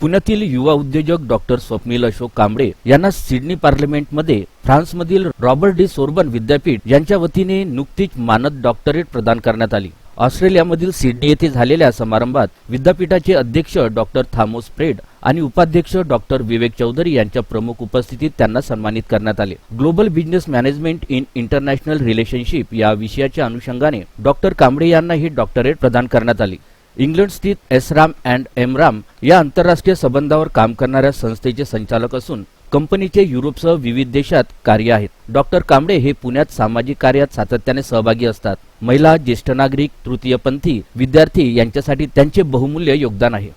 पुण्यातील युवा उद्योजक डॉक्टर स्वप्नील अशोक कांबळे यांना सिडनी पार्लमेंटमध्ये फ्रान्समधील रॉबर्ट डी सोर्बन विद्यापीठ यांच्या वतीने नुकतीच मानद डॉक्टरेट प्रदान करण्यात आली. ऑस्ट्रेलियामधील सिडनी येथे झालेल्या समारंभात विद्यापीठाचे अध्यक्ष डॉक्टर थामोस फ्रेड आणि उपाध्यक्ष डॉक्टर विवेक चौधरी यांच्या प्रमुख उपस्थितीत त्यांना सन्मानित करण्यात आले. Global business management in international relationship या विषयाच्या अनुषंगाने डॉक्टर कांबळे यांना ही डॉक्टरेट प्रदान करण्यात आली. इंग्लंड स्थित एसराम अँड एमराम या आंतरराष्ट्रीय संबंधावर काम करणाऱ्या संस्थेचे संचालक असून कंपनीचे युरोपसह विविध देशात कार्य आहेत. डॉक्टर कांबळे हे पुण्यात सामाजिक कार्यात सातत्याने सहभागी असतात. महिला ज्येष्ठ नागरिक तृतीयपंथी विद्यार्थी यांच्यासाठी त्यांचे बहुमूल्य योगदान आहे.